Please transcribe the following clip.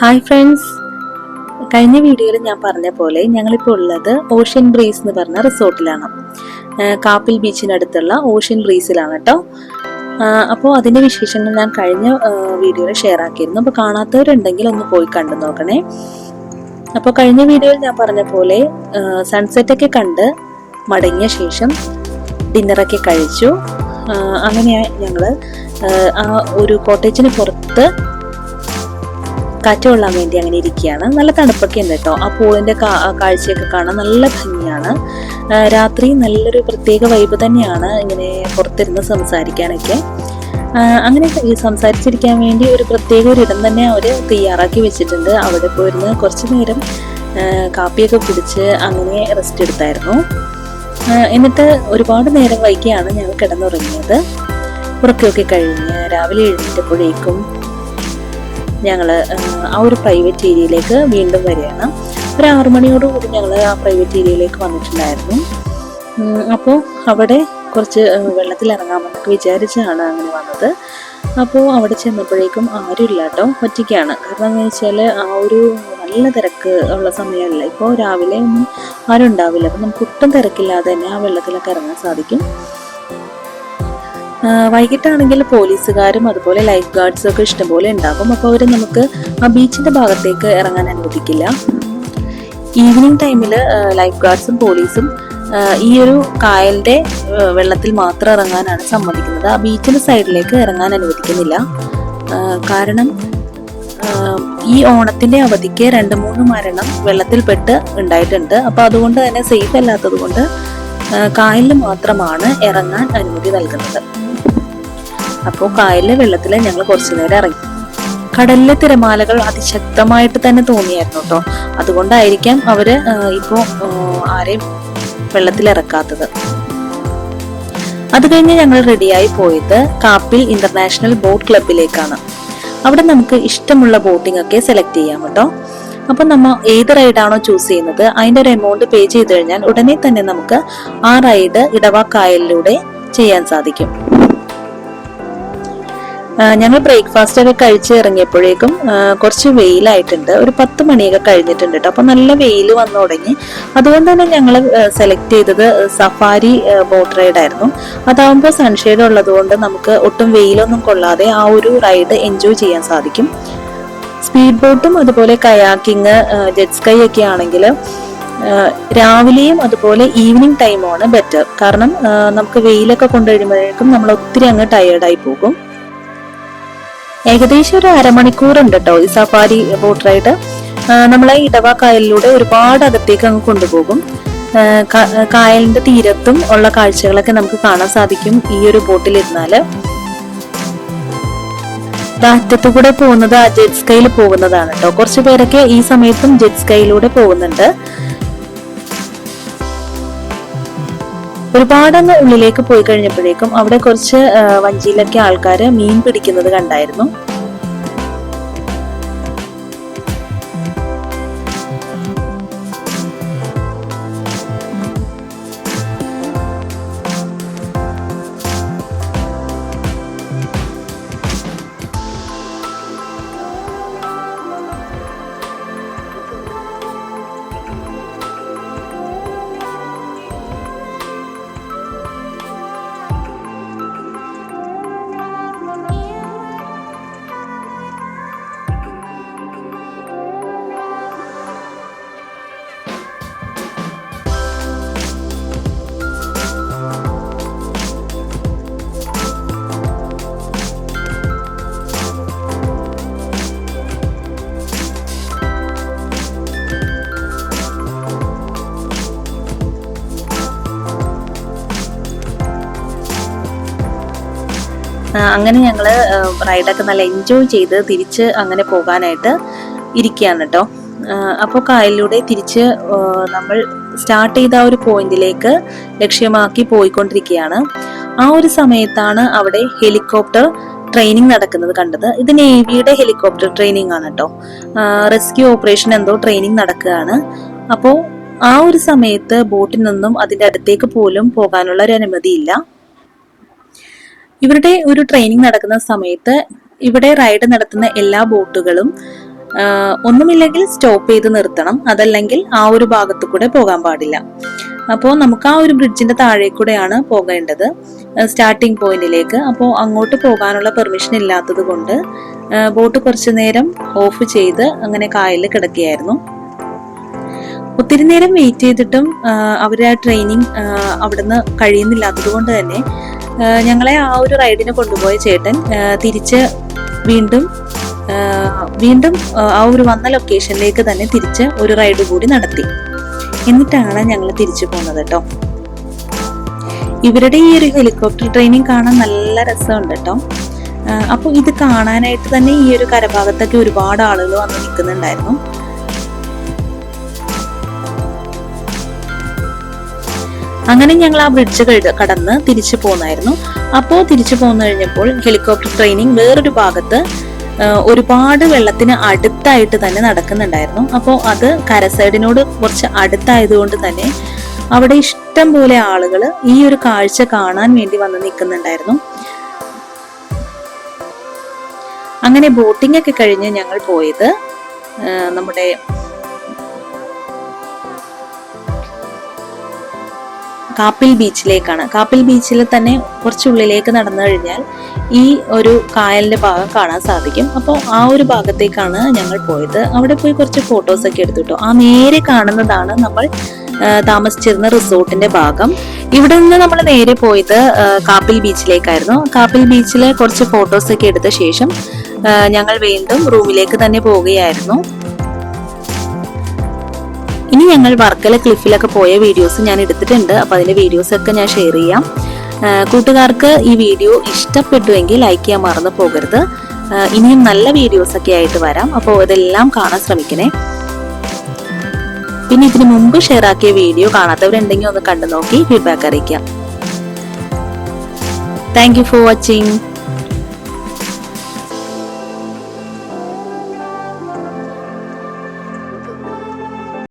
Hi friends കഴിഞ്ഞ വീഡിയോയിൽ ഞാൻ പറഞ്ഞ പോലെ ഞങ്ങളിപ്പോൾ ഉള്ളത് ഓഷ്യൻ ബ്രീസ് എന്ന് പറഞ്ഞ റിസോർട്ടിലാണ്. കാപ്പിൽ ബീച്ചിനടുത്തുള്ള ഓഷ്യൻ ബ്രീസിലാണ് കേട്ടോ. അപ്പോൾ അതിന്റെ വിശേഷങ്ങൾ ഞാൻ കഴിഞ്ഞ വീഡിയോയിൽ ഷെയർ ആക്കിയിരുന്നു. അപ്പോൾ കാണാത്തവരുണ്ടെങ്കിൽ ഒന്ന് പോയി കണ്ടു നോക്കണേ. അപ്പോൾ കഴിഞ്ഞ വീഡിയോയിൽ ഞാൻ പറഞ്ഞ പോലെ സൺസെറ്റൊക്കെ കണ്ട് മടങ്ങിയ ശേഷം ഡിന്നറൊക്കെ കഴിച്ചു. അങ്ങനെ ഞങ്ങൾ ആ ഒരു കോട്ടേജിന് പുറത്ത് കാറ്റ് കൊള്ളാൻ വേണ്ടി അങ്ങനെ ഇരിക്കുകയാണ്. നല്ല തണുപ്പൊക്കെ ഉണ്ട് കേട്ടോ. ആ പൂവിന്റെ കാ- കാഴ്ചയൊക്കെ കാണാൻ നല്ല ഭംഗിയാണ്. രാത്രി നല്ലൊരു പ്രത്യേക വൈബ് തന്നെയാണ് ഇങ്ങനെ പുറത്തിരുന്ന് സംസാരിക്കാനൊക്കെ. അങ്ങനെ സംസാരിച്ചിരിക്കാൻ വേണ്ടി ഒരു പ്രത്യേക ഒരു ഇടം തന്നെ അവർ തയ്യാറാക്കി വെച്ചിട്ടുണ്ട്. അവിടെ പോയിരുന്ന് കുറച്ച് നേരം കാപ്പിയൊക്കെ കുടിച്ച് അങ്ങനെ റെസ്റ്റ് എടുത്തായിരുന്നു. എന്നിട്ട് ഒരുപാട് നേരം വൈകിയാണ് ഞങ്ങൾ കിടന്നുറങ്ങിയത്. ഉറക്കമൊക്കെ കഴിഞ്ഞ് രാവിലെ എഴുന്നേറ്റപ്പോഴേക്കും ഞങ്ങൾ ആ ഒരു പ്രൈവറ്റ് ഏരിയയിലേക്ക് വീണ്ടും വരികയാണ്. ഒരു ആറു മണിയോടുകൂടി ഞങ്ങൾ ആ പ്രൈവറ്റ് ഏരിയയിലേക്ക് വന്നിട്ടുണ്ടായിരുന്നു. അപ്പോൾ അവിടെ കുറച്ച് വെള്ളത്തിൽ ഇറങ്ങാമെന്നൊക്കെ വിചാരിച്ചാണ് അങ്ങനെ വന്നത്. അപ്പോൾ അവിടെ ചെന്നപ്പോഴേക്കും ആരുമില്ല കേട്ടോ ഒറ്റയ്ക്കാണ്. കാരണം എന്ന് വെച്ചാൽ ആ ഒരു നല്ല തിരക്ക് ഉള്ള സമയമല്ല. ഇപ്പോൾ രാവിലെ ഒന്നും ആരും ഉണ്ടാവില്ല അപ്പം നമുക്ക് ഒട്ടും തിരക്കില്ലാതെ തന്നെ ആ വെള്ളത്തിലൊക്കെ ഇറങ്ങാൻ സാധിക്കും. വൈകിട്ടാണെങ്കിൽ പോലീസുകാരും അതുപോലെ ലൈഫ് ഗാർഡ്സും ഒക്കെ ഇഷ്ടംപോലെ ഉണ്ടാകും. അപ്പോൾ അവർ നമുക്ക് ആ ബീച്ചിന്റെ ഭാഗത്തേക്ക് ഇറങ്ങാൻ അനുവദിക്കില്ല. ഈവനിങ് ടൈമിൽ ലൈഫ് ഗാർഡ്സും പോലീസും ഈ ഒരു കായലിന്റെ വെള്ളത്തിൽ മാത്രം ഇറങ്ങാനാണ് സമ്മതിക്കുന്നത്. ആ ബീച്ചിന്റെ സൈഡിലേക്ക് ഇറങ്ങാൻ അനുവദിക്കുന്നില്ല. കാരണം ഈ ഓണത്തിന്റെ അവധിക്ക് രണ്ട് മൂന്ന് മരണം വെള്ളത്തിൽപ്പെട്ട് ഉണ്ടായിട്ടുണ്ട്. അപ്പോൾ അതുകൊണ്ട് തന്നെ സേഫ് അല്ലാത്തത് കൊണ്ട് കായലിൽ മാത്രമാണ് ഇറങ്ങാൻ അനുമതി നൽകുന്നത്. അപ്പോൾ കായലിലെ വെള്ളത്തിൽ ഞങ്ങൾ കുറച്ചു നേരം ഇറങ്ങി. കടലിലെ തിരമാലകൾ അതിശക്തമായിട്ട് തന്നെ തോന്നിയായിരുന്നു കേട്ടോ അതുകൊണ്ടായിരിക്കാം അവർ ഇപ്പോൾ ആരെയും വെള്ളത്തിൽ ഇറക്കാത്തത്. അത് കഴിഞ്ഞ് ഞങ്ങൾ റെഡിയായി പോയത് കാപ്പിൽ ഇന്റർനാഷണൽ ബോട്ട് ക്ലബിലേക്കാണ് അവിടെ നമുക്ക് ഇഷ്ടമുള്ള ബോട്ടിംഗ് ഒക്കെ സെലക്ട് ചെയ്യാം കേട്ടോ അപ്പൊ നമ്മൾ ഏത് റൈഡാണോ ചൂസ് ചെയ്യുന്നത് അതിന്റെ ഒരു എമൗണ്ട് പേ ചെയ്ത് കഴിഞ്ഞാൽ ഉടനെ തന്നെ നമുക്ക് ആ റൈഡ് ഇടവാക്കായലിലൂടെ ചെയ്യാൻ സാധിക്കും. ഞങ്ങൾ ബ്രേക്ക്ഫാസ്റ്റ് ഒക്കെ കഴിച്ച് ഇറങ്ങിയപ്പോഴേക്കും കുറച്ച് വെയിലായിട്ടുണ്ട്. ഒരു പത്ത് മണിയൊക്കെ കഴിഞ്ഞിട്ടുണ്ട് കേട്ടോ അപ്പൊ നല്ല വെയിൽ വന്നു തുടങ്ങി. അതുകൊണ്ട് തന്നെ ഞങ്ങൾ സെലക്ട് ചെയ്തത് സഫാരി ബോട്ട് റൈഡ് ആയിരുന്നു. അതാവുമ്പോൾ സൺഷെയ്ഡ് ഉള്ളതുകൊണ്ട് നമുക്ക് ഒട്ടും വെയിലൊന്നും കൊള്ളാതെ ആ ഒരു റൈഡ് എൻജോയ് ചെയ്യാൻ സാധിക്കും. സ്പീഡ് ബോട്ടും അതുപോലെ കയാക്കിങ് ജെറ്റ് സ്കൈ ഒക്കെ ആണെങ്കിൽ രാവിലെയും അതുപോലെ ഈവനിങ് ടൈമാണ് ബെറ്റർ കാരണം നമുക്ക് വെയിലൊക്കെ കൊണ്ടുവരുമ്പോഴേക്കും നമ്മൾ ഒത്തിരി അങ്ങ് ടയേർഡായി പോകും. ഏകദേശം ഒരു അരമണിക്കൂറുണ്ട് കേട്ടോ ഈ സഫാരി ബോട്ട് റൈഡ് നമ്മളെ ഇടവ കായലിലൂടെ ഒരുപാട് അകത്തേക്ക് അങ്ങ് കൊണ്ടുപോകും. കായലിന്റെ തീരത്തും ഉള്ള കാഴ്ചകളൊക്കെ നമുക്ക് കാണാൻ സാധിക്കും ഈ ഒരു ബോട്ടിൽ ഇരുന്നാൽ. അറ്റത്തു കൂടെ പോകുന്നത് ആ ജെറ്റ് സ്കൈയിൽ പോകുന്നതാണ് കേട്ടോ. കുറച്ചു പേരൊക്കെ ഈ സമയത്തും ജെറ്റ് സ്കൈയിലൂടെ പോകുന്നുണ്ട്. ഒരുപാടങ്ങ് ഉള്ളിലേക്ക് പോയി കഴിഞ്ഞപ്പോഴേക്കും അവിടെ കുറച്ച് വഞ്ചിയിലൊക്കെ ആൾക്കാര് മീൻ പിടിക്കുന്നത് കണ്ടായിരുന്നു. അങ്ങനെ ഞങ്ങൾ റൈഡൊക്കെ നല്ല എൻജോയ് ചെയ്ത് തിരിച്ച് അങ്ങനെ പോകാനായിട്ട് ഇരിക്കുകയാണ് കേട്ടോ അപ്പോൾ കായലിലൂടെ തിരിച്ച് നമ്മൾ സ്റ്റാർട്ട് ചെയ്ത ആ ഒരു പോയിന്റിലേക്ക് ലക്ഷ്യമാക്കി പോയിക്കൊണ്ടിരിക്കുകയാണ് ആ ഒരു സമയത്താണ് അവിടെ ഹെലികോപ്റ്റർ ട്രെയിനിങ് നടക്കുന്നത് കണ്ടത്. ഇത് നേവിയുടെ ഹെലികോപ്റ്റർ ട്രെയിനിങ് ആണ് കേട്ടോ റെസ്ക്യൂ ഓപ്പറേഷൻ എന്തോ ട്രെയിനിങ് നടക്കുകയാണ്. അപ്പോൾ ആ ഒരു സമയത്ത് ബോട്ടിൽ നിന്നും അതിന്റെ അടുത്തേക്ക് പോലും പോകാനുള്ള ഒരു അനുമതിയില്ല. ഇവരുടെ ഒരു ട്രെയിനിങ് നടക്കുന്ന സമയത്ത് ഇവിടെ റൈഡ് നടത്തുന്ന എല്ലാ ബോട്ടുകളും ഒന്നുമില്ലെങ്കിൽ സ്റ്റോപ്പ് ചെയ്ത് നിർത്തണം. അതല്ലെങ്കിൽ ആ ഒരു ഭാഗത്തു കൂടെ പോകാൻ പാടില്ല. അപ്പോൾ നമുക്ക് ആ ഒരു ബ്രിഡ്ജിന്റെ താഴെ കൂടെയാണ് പോകേണ്ടത്. സ്റ്റാർട്ടിംഗ് പോയിന്റിലേക്ക് അപ്പോൾ അങ്ങോട്ട് പോകാനുള്ള പെർമിഷൻ ഇല്ലാത്തത് കൊണ്ട് ബോട്ട് കുറച്ചു നേരം ഓഫ് ചെയ്ത് അങ്ങനെ കായലിൽ കിടക്കുകയായിരുന്നു. ഒത്തിരി നേരം വെയിറ്റ് ചെയ്തിട്ടും അവരുടെ ആ ട്രെയിനിങ് അവിടുന്ന് കഴിയുന്നില്ലാത്തത് കൊണ്ട് തന്നെ ഞങ്ങളെ ആ ഒരു റൈഡിന് കൊണ്ടുപോയ ചേട്ടൻ തിരിച്ച് വീണ്ടും വീണ്ടും ആ ഒരു വന്ന ലൊക്കേഷനിലേക്ക് തന്നെ തിരിച്ച് ഒരു റൈഡ് കൂടി നടത്തി. എന്നിട്ടാണ് ഞങ്ങൾ തിരിച്ചു പോകുന്നത് കേട്ടോ ഇവരുടെ ഈ ഒരു ഹെലികോപ്റ്റർ ട്രെയിനിങ് കാണാൻ നല്ല രസമുണ്ട് കേട്ടോ അപ്പോൾ ഇത് കാണാനായിട്ട് തന്നെ ഈ ഒരു കരഭാഗത്തൊക്കെ ഒരുപാട് ആളുകൾ വന്ന് നിൽക്കുന്നുണ്ടായിരുന്നു. അങ്ങനെ ഞങ്ങൾ ആ ബ്രിഡ്ജ് കടന്ന് തിരിച്ചു പോന്നായിരുന്നു. അപ്പോൾ തിരിച്ചു പോന്നു കഴിഞ്ഞപ്പോൾ ഹെലികോപ്റ്റർ ട്രെയിനിങ് വേറൊരു ഭാഗത്ത് ഒരുപാട് വെള്ളത്തിന് അടുത്തായിട്ട് തന്നെ നടക്കുന്നുണ്ടായിരുന്നു. അപ്പോൾ അത് കരസൈഡിനോട് കുറച്ച് അടുത്തായതുകൊണ്ട് തന്നെ അവിടെ ഇഷ്ടം പോലെ ആളുകൾ ഈ ഒരു കാഴ്ച കാണാൻ വേണ്ടി വന്ന് നിൽക്കുന്നുണ്ടായിരുന്നു. അങ്ങനെ ബോട്ടിംഗ് ഒക്കെ കഴിഞ്ഞ് ഞങ്ങൾ പോയത് നമ്മുടെ കാപ്പിൽ ബീച്ചിലേക്കാണ്. കാപ്പിൽ ബീച്ചിൽ തന്നെ കുറച്ചുള്ളിലേക്ക് നടന്നു കഴിഞ്ഞാൽ ഈ ഒരു കായലിന്റെ ഭാഗം കാണാൻ സാധിക്കും. അപ്പോൾ ആ ഒരു ഭാഗത്തേക്കാണ് ഞങ്ങൾ പോയത്. അവിടെ പോയി കുറച്ച് ഫോട്ടോസ് ഒക്കെ എടുത്തു ആ നേരെ കാണുന്നതാണ് നമ്മൾ താമസിച്ചിരുന്ന റിസോർട്ടിന്റെ ഭാഗം. ഇവിടെ നിന്ന് നമ്മൾ നേരെ പോയത് കാപ്പിൽ ബീച്ചിലേക്കായിരുന്നു. കാപ്പിൽ ബീച്ചിലെ കുറച്ച് ഫോട്ടോസ് ഒക്കെ എടുത്ത ശേഷം ഞങ്ങൾ വീണ്ടും റൂമിലേക്ക് തന്നെ പോവുകയായിരുന്നു. ഇനി ഞങ്ങൾ വർക്കല ക്ലിഫിലൊക്കെ പോയ വീഡിയോസ് ഞാൻ എടുത്തിട്ടുണ്ട്. അപ്പോൾ അതിന്റെ വീഡിയോസ് ഒക്കെ ഞാൻ ഷെയർ ചെയ്യാം. കൂട്ടുകാർക്ക് ഈ വീഡിയോ ഇഷ്ടപ്പെട്ടുവെങ്കിൽ ലൈക്ക് ചെയ്യാൻ മറന്നു പോകരുത്. ഇനിയും നല്ല വീഡിയോസ് ഒക്കെ ആയിട്ട് വരാം. അപ്പോൾ ഇതെല്ലാം കാണാൻ ശ്രമിക്കണേ. പിന്നെ ഇതിനു മുമ്പ് ഷെയർ ആക്കിയ വീഡിയോ കാണാത്തവരുണ്ടെങ്കിൽ ഒന്ന് കണ്ടു നോക്കി ഫീഡ്ബാക്ക് അറിയിക്കാം. Thank you for watching